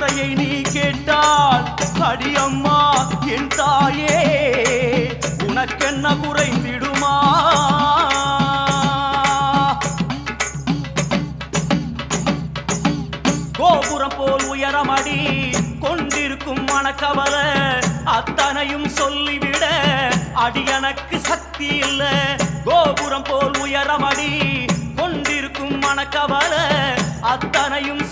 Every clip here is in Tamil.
கதையை நீ கேட்டால் அடியம்மா என் தாயே உனக்கென்ன குறைந்திடுமா? கோபுரம் போல் உயரமடி கொண்டிருக்கும் மனக்கவல அத்தனையும் சொல்லிவிட அடி எனக்கு சக்தி இல்லை. கோபுரம் போல் உயரமடி கொண்டிருக்கும் மனக்கவல அத்தனையும்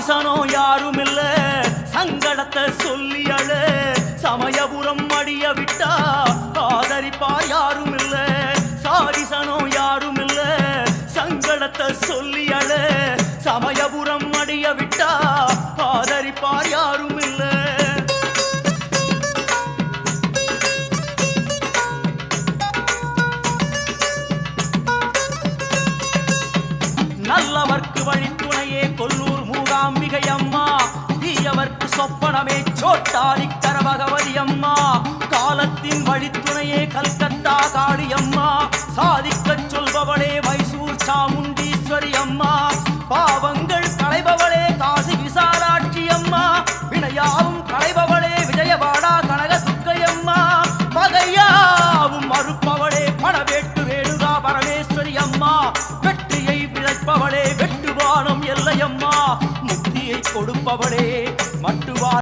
சாதிசனோ யாரும் இல்ல சங்கடத்தை சொல்லி அழ. சமயபுரம் அடிய விட்டா ஆதரிப்பார் யாரும் இல்ல சாதிசனோ யாரும் இல்ல சங்கடத்தை சொல்லி அழ. சமயபுரம் அடிய விட்டா ஆதரிப்பார் யாரும் இல்ல நல்லவர்க்கு வழித்துணையே கொல்லூர் தாலிக்கர பகவதி அம்மா. காலத்தின் வழித்துணையே கல்கத்தா காளி அம்மா. சாதிக்கச் சொல்பவளே மைசூர் சாமுண்டீஸ்வரி அம்மா. பாவங்கள் களைபவளே காசி விசாலாட்சி அம்மா. வினையாவும் களைபவளே விஜயவாடா கனக துர்க்கையம்மா பகையாவும் மறுப்பவளே பணவேட்டு ரேணுகா பரமேஸ்வரி அம்மா. வெற்றியை விளைப்பவளே வெட்டுவானம் எல்லையம்மா முக்தியை கொடுப்பவளே